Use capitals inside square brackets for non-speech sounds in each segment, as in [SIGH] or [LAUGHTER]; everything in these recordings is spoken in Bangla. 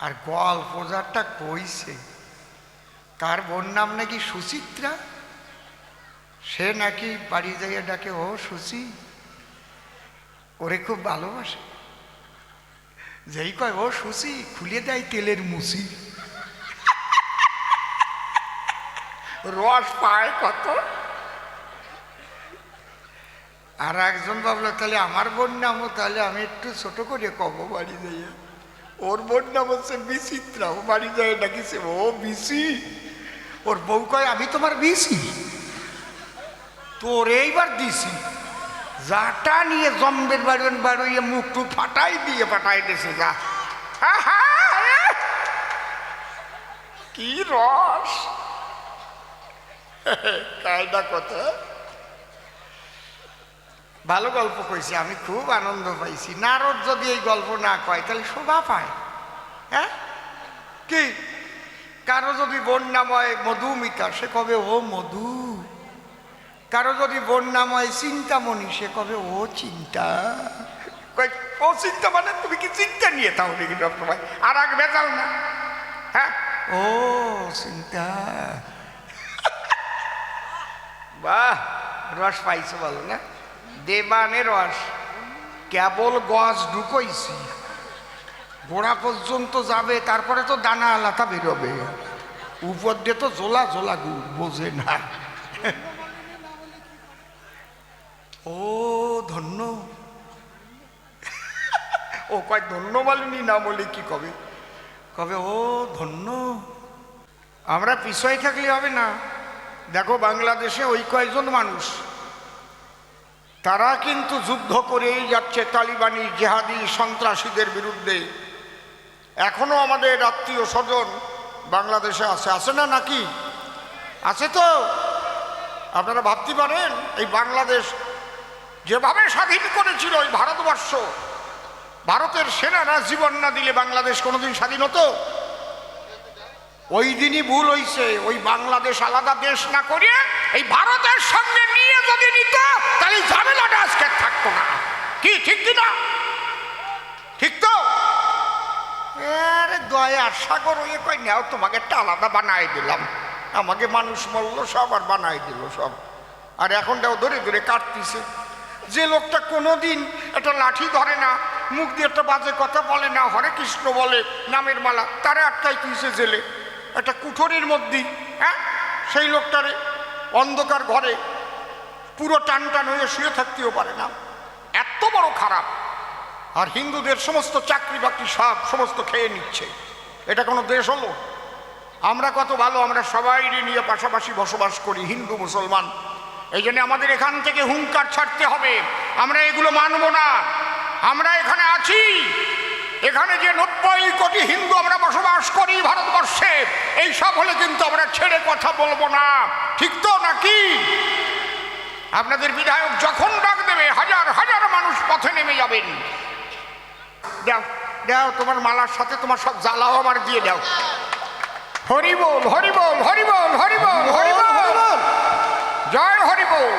আর গল্প যারটা কইছে। তার বোন নাম নাকি সুচিত্রা? সে নাকি বাড়ি যাইয়া ডাকে, ও সুচি, ওরে খুব ভালোবাসে। যেই কয়, ও সুচি, খুলে দেয় তেলের মুসি রস পায় কত। আর একজন ভাবলো, তাহলে আমার বোন নামও তাহলে আমি একটু ছোট করে কব বাড়ি যাইয়া। ওর বোন নাম হচ্ছে বিচিত্রা ও বাড়ি যায় ডাকিছে ও বিসি ওর বউ কয়, আমি তোমার বিসি তোর এইবার দিছি। যাটা নিয়ে জম্বের বাড়িয়ে মুখ টুক ফাটাই দিয়ে ফাটাই দিছে, যা। [LAUGHS] কি রস। [LAUGHS] কায়দা কথা। ভালো গল্প কইছি, আমি খুব আনন্দ পাইছি। নারদ যদি এই গল্প না কয়, তাহলে শোভা পায়। হ্যাঁ? কি? কারও যদি বোন নাম হয় মধুমিতা, সে কবে, ও মধু? কারও যদি বোন নাম চিন্তামণি, সে কবে, ও চিন্তা? ও চিন্তা মানে তুমি কি চিন্তা নিয়ে তাহলে কি ডক্টর ভাই আর আগে বেজাল না? হ্যাঁ? ও চিন্তা। বাহ, রস পাইছো বলো না? দেবানে রস, কেবল গজ ঢুকইছি। গোড়া পর্যন্ত যাবে, তারপরে তো দানা আলাদা বেরোবে। উপর দিয়ে তো জোলা জোলা গুড় বোঝে না। ও ধন্য। ও কয়, ধন্য মালিনী, না বলে কি কবে? কবে, ও ধন্য। আমরা পিছাই থাকলে হবে না। দেখো, বাংলাদেশে ওই কয়জন মানুষ? তারা কিন্তু যুদ্ধ করেই যাচ্ছে তালিবানি জেহাদি সন্ত্রাসীদের বিরুদ্ধে। এখনও আমাদের আত্মীয় স্বজন বাংলাদেশে আছে। আছে না নাকি? আছে তো। আপনারা ভাবতে পারেন, এই বাংলাদেশ যেভাবে স্বাধীন করেছিল ওই ভারতবর্ষ, ভারতের সেনারা জীবন না দিলে বাংলাদেশ কোনোদিন স্বাধীন হতো? ওই দিনই ভুল হইছে। ওই বাংলাদেশ আলাদা দেশ না করে এই ভারতের সঙ্গে নিয়ে যদি নিত, তাহলে ঝামেলাটা আজকে থাকতো না। কি, ঠিক কি না? ঠিক তো? আরে দয়ার সাগর, ওই কই নাও, তোমাকে একটা আলাদা বানাই দিলাম। আমাকে মানুষ মরলো সব আর বানাই দিল সব। আর এখনটাও ধরে ধরে কাটতিছে। যে লোকটা কোনোদিন একটা লাঠি ধরে না, মুখ দিয়ে একটা বাজে কথা বলে না, হরে কৃষ্ণ বলে, নামের মালা, তারে আটকাই তুইছে জেলে। একটা কুঠরির মধ্যেই হ্যাঁ? সেই লোকটারে অন্ধকার ঘরে পুরো টান টান হয়ে শুয়ে থাকতেও পারে না। এত বড় খারাপ। আর হিন্দুদের সমস্ত চাকরি বাকরি সব সমস্ত খেয়ে নিচ্ছে। এটা কোনো দেশ হলো? আমরা কত ভালো, আমরা সবাই নিয়ে পাশাপাশি বসবাস করি, হিন্দু, মুসলমান। এই জন্য আমাদের এখান থেকে হুঙ্কার ছাড়তে হবে। আমরা এগুলো মানব না। আমরা এখানে আছি। এখানে যে নব্বই কোটি হিন্দু আমরা বসবাস করি ভারতবর্ষে, এই সব হলে কিন্তু আমরা ছেড়ে কথা বলব না। ঠিক তো নাকি? আপনাদের বিধায়ক যখন ডাক দেবে, হাজার হাজার মানুষ পথে নেমে যাবেন। দাও দাও, তোমার মালার সাথে তোমার সব জ্বালাও আমার, দিয়ে দাও। হরি বল হরি বল হরি বল হরি বল জয় হরি বল।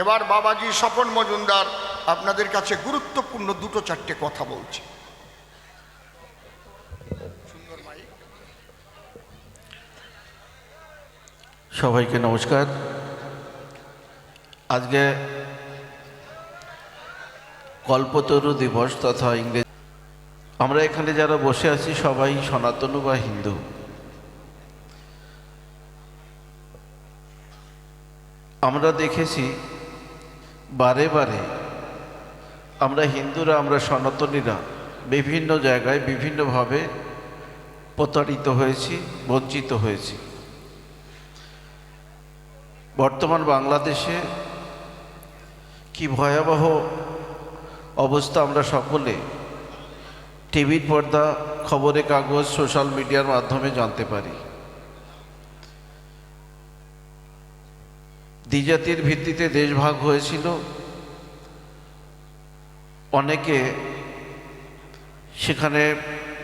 এবার বাবাজি স্বপন মজুমদার আপনাদের কাছে গুরুত্বপূর্ণ দুটো চারটে কথা বলছি। সবাইকে নমস্কার। আজকে কল্পতরু দিবস তথা ইংরেজ আমরা এখানে যারা বসে আছি, সবাই সনাতন বা হিন্দু। আমরা দেখেছি বারে বারে আমরা হিন্দুরা, আমরা সনাতনীরা বিভিন্ন জায়গায় বিভিন্নভাবে প্রতারিত হয়েছি, বঞ্চিত হয়েছি। বর্তমান বাংলাদেশে কি ভয়াবহ অবস্থা আমরা সকলে টিভির পর্দা, খবরের কাগজ, সোশ্যাল মিডিয়ার মাধ্যমে জানতে পারি। দ্বিজাতির ভিত্তিতে দেশ ভাগ হয়েছিল। অনেকে সেখানে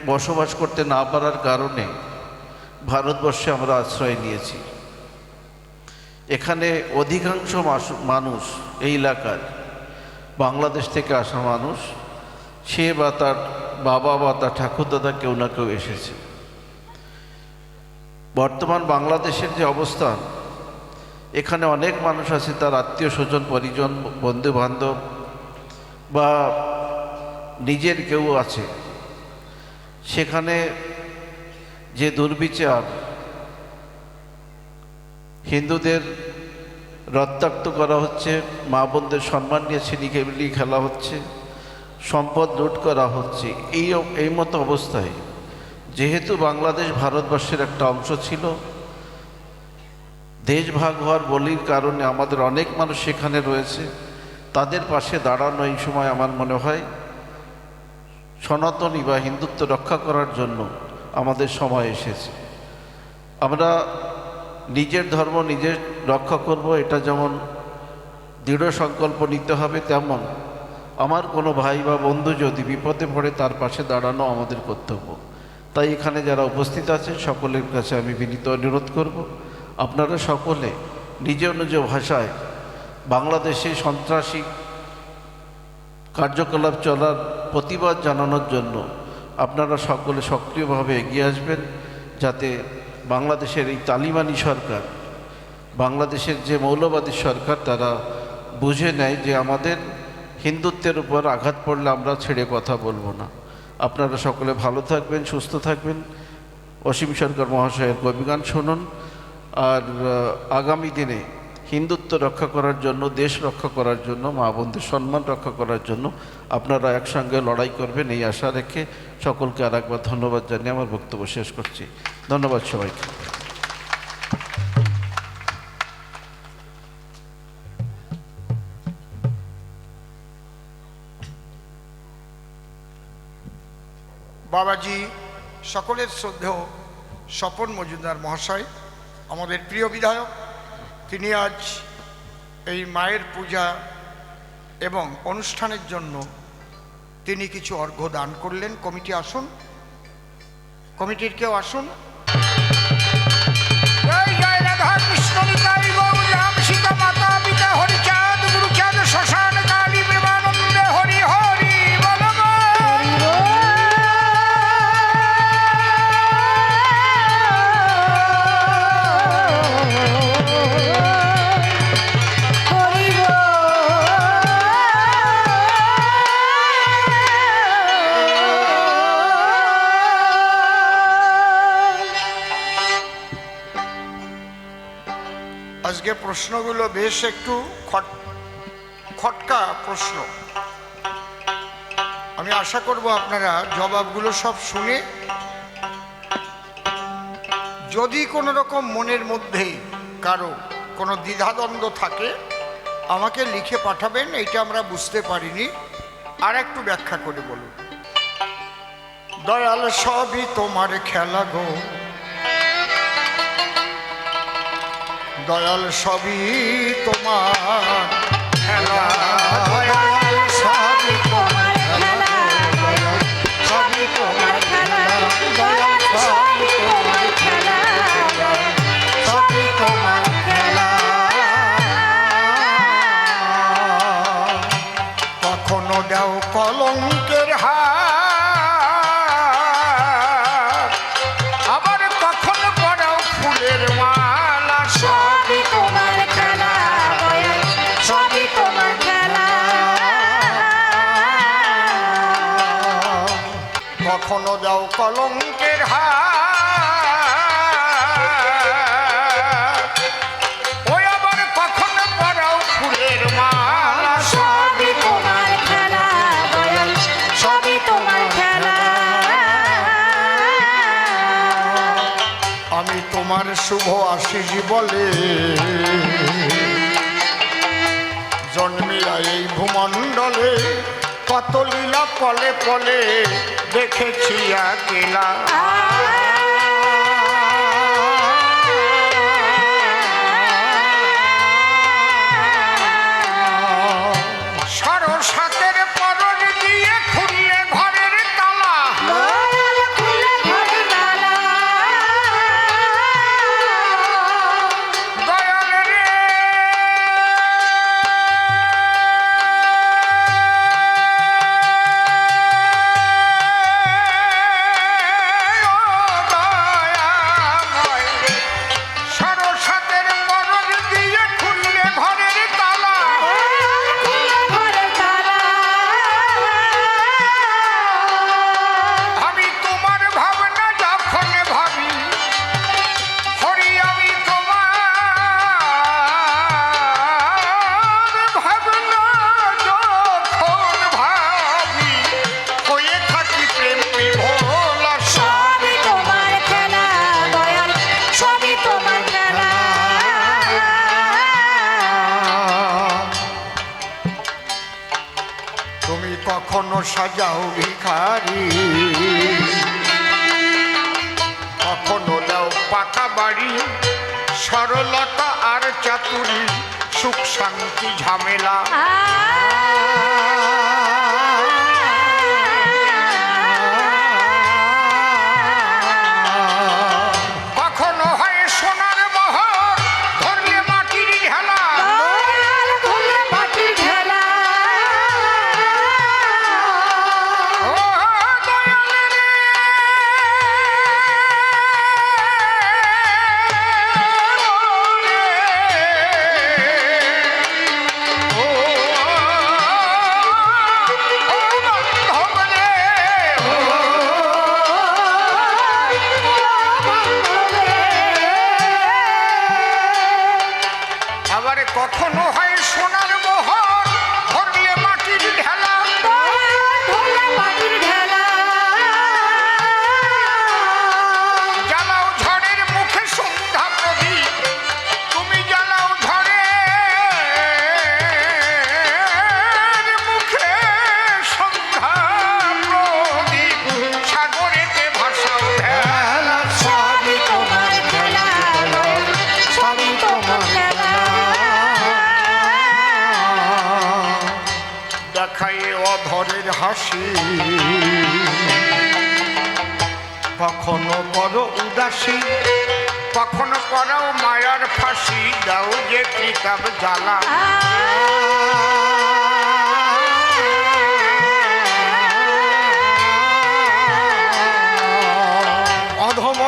বসবাস করতে না পারার কারণে ভারতবর্ষে আমরা আশ্রয় নিয়েছি। এখানে অধিকাংশ মানুষ এই এলাকার বাংলাদেশ থেকে আসা মানুষ, সে বা তার বাবা বা তার ঠাকুরদাদা কেউ না কেউ এসেছে। বর্তমান বাংলাদেশের যে অবস্থান, এখানে অনেক মানুষ আছে, তার আত্মীয় স্বজন পরিজন বন্ধু বান্ধব বা নিজের কেউ আছে, সেখানে যে দুর্বিচার হিন্দুদের রক্তাক্ত করা হচ্ছে, মা বোনদের সম্মান নিয়ে ছিনিকে বিলিয়ে খেলা হচ্ছে, সম্পদ লুট করা হচ্ছে, এই এই মতো অবস্থায়, যেহেতু বাংলাদেশ ভারতবর্ষের একটা অংশ ছিল, দেশ ভাগ হওয়ার বলির কারণে আমাদের অনেক মানুষ সেখানে রয়েছে। তাদের পাশে দাঁড়ানো এই সময় আমার মনে হয় সনাতনী বা হিন্দুত্ব রক্ষা করার জন্য আমাদের সময় এসেছে। আমরা নিজের ধর্ম নিজের রক্ষা করব, এটা যেমন দৃঢ় সংকল্প নিতে হবে তেমন আমার কোনো ভাই বা বন্ধু যদি বিপদে পড়ে তার পাশে দাঁড়ানো আমাদের কর্তব্য। তাই এখানে যারা উপস্থিত আছেন সকলের কাছে আমি বিনীত অনুরোধ করব। আপনারা সকলে নিজ নিজ ভাষায় বাংলাদেশে সন্ত্রাসী কার্যকলাপ চলার প্রতিবাদ জানানোর জন্য আপনারা সকলে সক্রিয়ভাবে এগিয়ে আসবেন যাতে বাংলাদেশের এই তালিবানি সরকার, বাংলাদেশের যে মৌলবাদী সরকার, তারা বুঝে নেয় যে আমাদের হিন্দুত্বের উপর আঘাত পড়লে আমরা ছেড়ে কথা বলব না। আপনারা সকলে ভালো থাকবেন, সুস্থ থাকবেন। অসীম সরকার মহাশয়ের কবিগান শুনুন। আর আগামী দিনে হিন্দুত্ব রক্ষা করার জন্য, দেশ রক্ষা করার জন্য, মা বোনদের সম্মান রক্ষা করার জন্য আপনারা একসঙ্গে লড়াই করবেন এই আশা রেখে সকলকে আর একবার ধন্যবাদ জানিয়ে আমার বক্তব্য শেষ করছি। ধন্যবাদ সবাইকে। বাবাজি, সকলের শ্রদ্ধেয় স্বপন মজুমদার মহাশয়, আমাদের প্রিয় বিধায়ক তিনি আজ এই মায়ের পূজা এবং অনুষ্ঠানের জন্য তিনি কিছু অর্ঘ্য দান করলেন। কমিটি আসুন। কমিটির কেউ আসুন। প্রশ্নগুলো বেশ একটু খট খটকা প্রশ্ন। আমি আশা করব আপনারা জবাবগুলো সব শুনে যদি কোনো রকম মনের মধ্যেই কারও কোনো দ্বিধাদ্বন্দ্ব থাকে, আমাকে লিখে পাঠাবেন, এইটা আমরা বুঝতে পারিনি। আর একটু ব্যাখ্যা করে বলুন। দয়াল সবই তোমার খেলা গো। দয়াল সবই তোমার। খেলা কলঙ্কের হাত। ওই আবার কখনো পড়াও ফুলের মালা। সবই তোমার খেলা দয়াল সবই তোমার খেলা। আমি তোমার শুভ আশিস বলে জন্মিয়া এই ভূমণ্ডলে। কত লীলা পলে পলে দেখেছি আকেলা। সাজাও ভিখারি? কখনো দাও পাকা বাড়ি সরলতা আর চাতুরি সুখ শান্তি ঝামেলা। হাসি। কখনো করো উদাসী কখনো করো মায়ার ফাঁসি দাও যে কিতাব জ্বালা। অধম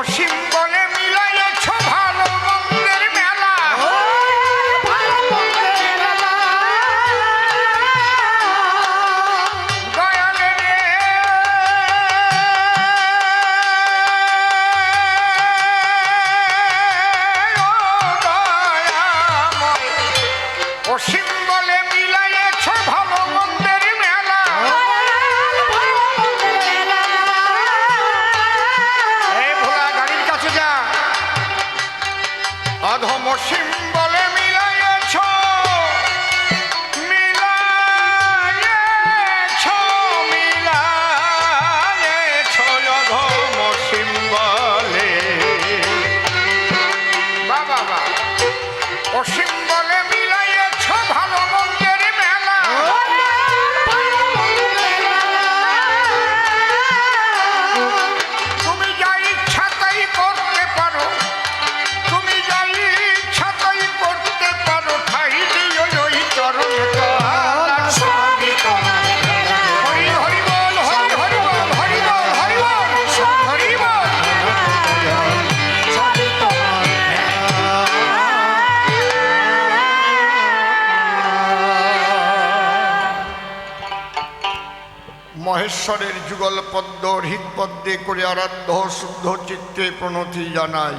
মহেশ্বরের যুগল পদ্ম হৃদপদ্মে করে আরাধ্য শুদ্ধ চিত্তে প্রণতি জানাই।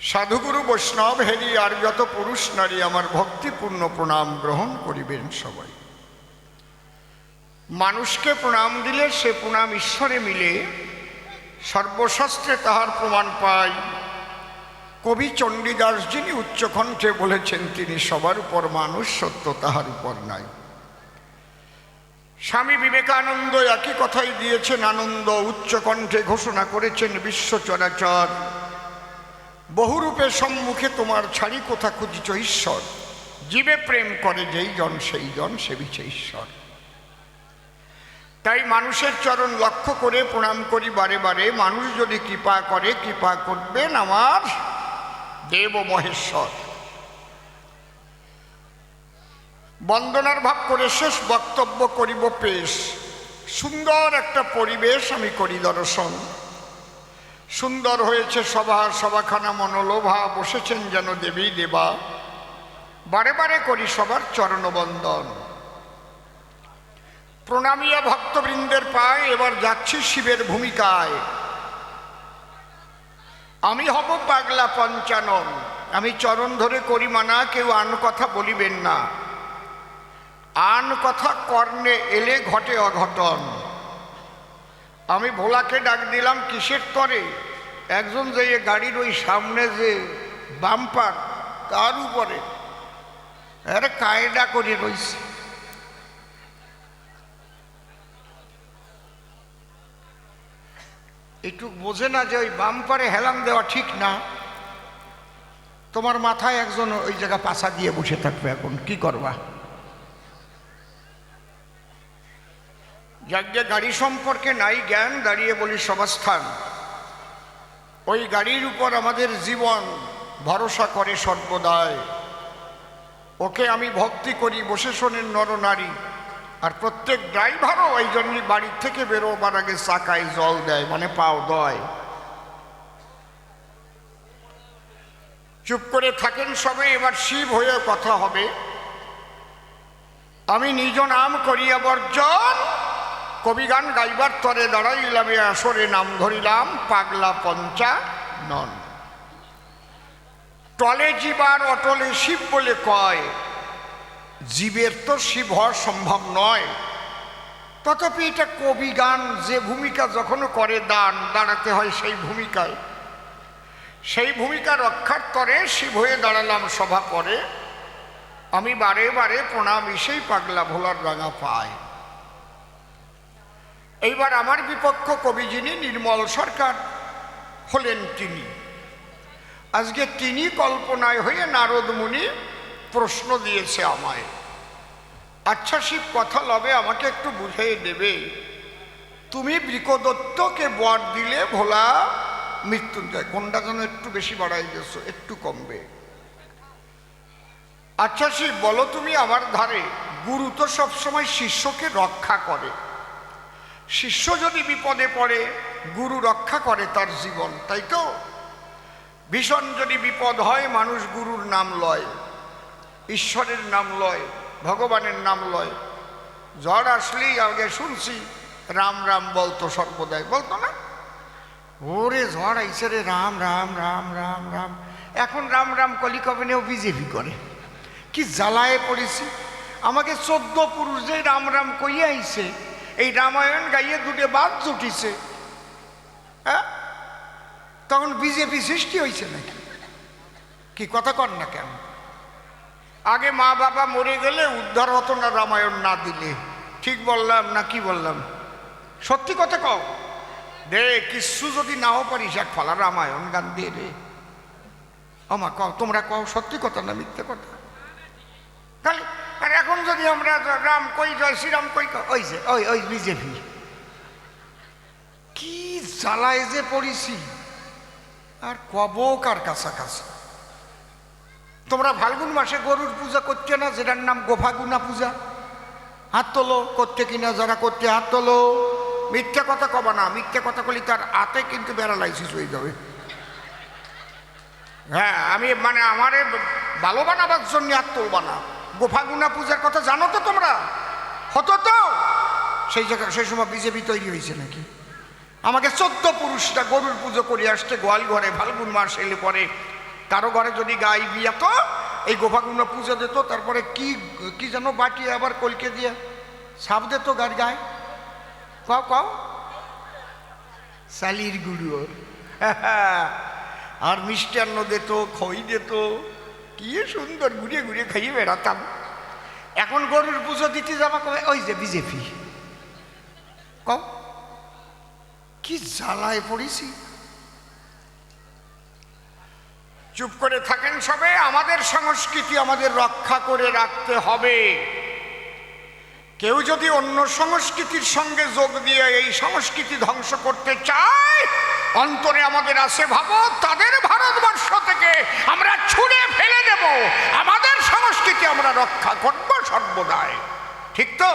সাধুগুরু বৈষ্ণব হেরি আর যত পুরুষ নারী আমার ভক্তিপূর্ণ প্রণাম গ্রহণ করিবেন সবাই। মানুষকে প্রণাম দিলে সে প্রণাম ঈশ্বরে মিলে সর্বশাস্ত্রে তাহার প্রমাণ পাই। কবি চণ্ডীদাস যিনি উচ্চকণ্ঠে বলেছেন, তিনি সবার উপর মানুষ সত্য তাহার উপর নাই। স্বামী বিবেকানন্দ একই কথাই দিয়েছেন, আনন্দ উচ্চকণ্ঠে ঘোষণা করেছেন বিশ্ব চরাচর। বহুরূপে সম্মুখে তোমার ছাড়ি কোথা খুঁজিছ ঈশ্বর? জীবে প্রেম করে যেই জন, সেই জন সেবিছে ঈশ্বর। তাই মানুষের চরণ লক্ষ্য করে, প্রণাম করি বারে বারে, মানুষ যদি কৃপা করে, কৃপা করবেন আমার দেব মহেশ্বর। বন্দনার ভাব করে শেষ বক্তব্য করিব পেশ। সুন্দর একটা পরিবেশ আমি করি দর্শন। সুন্দর হয়েছে সভা, সভাখানা, মনোলোভা, বসেছেন যেন দেবী, দেবা। বারে বারে করি সবার চরণবন্দন। প্রণামিয়া ভক্তবৃন্দের পায়, এবার যাচ্ছি শিবের ভূমিকায়। আমি হব পাগলা পঞ্চানন, আমি চরণ ধরে করি মানা, কেউ আন কথা বলিবেন না। আন কথা কর্ণে এলে ঘটে অঘটন। আমি ভোলাকে ডাক দিলাম, কিসের তরে? একজন যে গাড়ির ওই সামনে যে বাম্পার, তার উপরে? আরে, কায়দা করে রয়েছে একটু বোঝে না যে ওই বাম্পারে হেলান দেওয়া ঠিক না। তোমার মাথায় একজন ওই জায়গা পাশা দিয়ে বসে থাকবে এখন, কি করবা? যাকে গাড়ি সম্পর্কে নাই জ্ঞান, দাঁড়িয়ে বলি সবাস্থান ওই গাড়ির উপর আমাদের জীবন ভরসা করে সর্বদাই। ওকে আমি ভক্তি করি, বসে শোনেন নরনারী আর প্রত্যেক ড্রাইভারও এই জন্যই বাড়ির থেকে বেরোবার আগে চাকায় জল দেয় মানে পাও দয়। চুপ করে থাকেন সবে, এবার শিব হয়ে কথা হবে। আমি নিজ নাম করিয়া বর্জন কবিগান গাইবার তরে দাঁড়াইলাম আসরে নাম ধরিলাম, পাগলা পঞ্চা নন। টলে জীবার অটলে শিব বলে কয়, জীবের তো শিব হওয়া সম্ভব নয়। তথাপি এটা কবি গান যে ভূমিকা যখনও করে দান, দাঁড়াতে হয় সেই ভূমিকায়। সেই ভূমিকা রক্ষার তরে শিব হয়ে দাঁড়ালাম সভা করে আমি বারে বারে প্রণাম এসেই পাগলা ভোলার রাঙা পাই এইবার আমার বিপক্ষ কবি যিনি, নির্মল সরকার হলেন তিনি। আজকে তিনি কল্পনায় হয়ে নারদ মুনি প্রশ্ন দিয়েছে আমায়। আচ্ছা শিব, কথা লবে, আমাকে একটু বুঝিয়ে দেবে। তুমি বৃকদত্তকে বর দিলে ভোলা মৃত্যুঞ্জয়, কোনটা যেন একটু বেশি বাড়াই গেছো, একটু কমবে। আচ্ছা শিব, বলো তুমি আমার ধারে, গুরু তো সবসময় শিষ্যকে রক্ষা করে। শিষ্য যদি বিপদে পড়ে, গুরু রক্ষা করে তার জীবন, তাই তো? ভীষণ যদি বিপদ হয়, মানুষ গুরুর নাম লয়, ঈশ্বরের নাম লয়, ভগবানের নাম লয়। জ্বর আসলেই আগে শুনছি, রাম রাম বলতো সর্বদাই, বলতো না? ওরে ঝড় আইসে রে, রাম রাম রাম রাম রাম। এখন রাম রাম কলিকবেনেও বিজেপি করে। কি জ্বালায় পড়েছি। আমাকে চোদ্দ পুরুষ যে রাম রাম কইয়া আইছে এই রামায়ণ গাইয়ে দুটো বাদ জুটিছে। হ্যাঁ? তখন বিজেপি সৃষ্টি হয়েছে নাকি? কি কথা কর না কেন? আগে মা বাবা মরে গেলে উদ্ধার হতো না রামায়ণ না দিলে। ঠিক বললাম না কি বললাম? সত্যি কথা কও। রে কিচ্ছু যদি নাও পারিস এক ফলা রামায়ণ গান দিয়ে রে আমা কও, তোমরা কও সত্যি কথা না মিথ্যে কথা? তাহলে আর এখন যদি আমরা রাম কই জয়, শ্রীরাম কই ওই যে, ওই ওই বিজেপি। কি জ্বালায় যে পড়িছি। আর কব কার কাছাকাছি। তোমরা ফাল্গুন মাসে গরুর পূজা করছে না, যেটার নাম গোফাগুনা পূজা? হাত তোলো, করতে কিনা যারা করতে হাত তোলো। মিথ্যা কথা কবা না, মিথ্যা কথা বলি তার হাতে কিন্তু প্যারালাইসিস হয়ে যাবে। হ্যাঁ আমি মানে আমারে ভালো বানাবার জন্য হাত তুলবা না। গোফাগুনা পূজার কথা জানো তো তোমরা? হতো তো? সেই জায়গা সেই সময় বিজেপি তৈরি হয়েছে নাকি? আমাকে চোদ্দ পুরুষটা গরুর পুজো করে আসতে গোয়াল ঘরে ফাল্গুন মাস এলে পরে। কারও ঘরে যদি গাই বিয়া তো, এই গোফাগুনা পুজো দিত, তারপরে কি কি যেন বাটি আবার কলকে দিয়ে। সাপ দিত গার গায়ে। কও কও। সালির গুরু ওর। আর মিষ্টান্ন দিত, খই দিত। কি সুন্দর ঘুরে ঘুরে খাইয়ে বেড়াতাম। এখন গরুর পুজো দিতে যাবা কবে? ওই যে বিজেপি। কও, কি জ্বালায় পড়েছি। চুপ করে থাকেন সবে, আমাদের সংস্কৃতি আমাদের রক্ষা করে রাখতে হবে। কেউ যদি অন্য সংস্কৃতির সঙ্গে যোগ দিয়ে এই সংস্কৃতি ধ্বংস করতে চায়, অন্তরে আমাদের আছে ভাবো, তাদের থেকে আমরা ছুঁড়ে ফেলে দেব আমাদের সংস্কৃতি আমরা রক্ষা করব সর্বদায় ঠিক তো?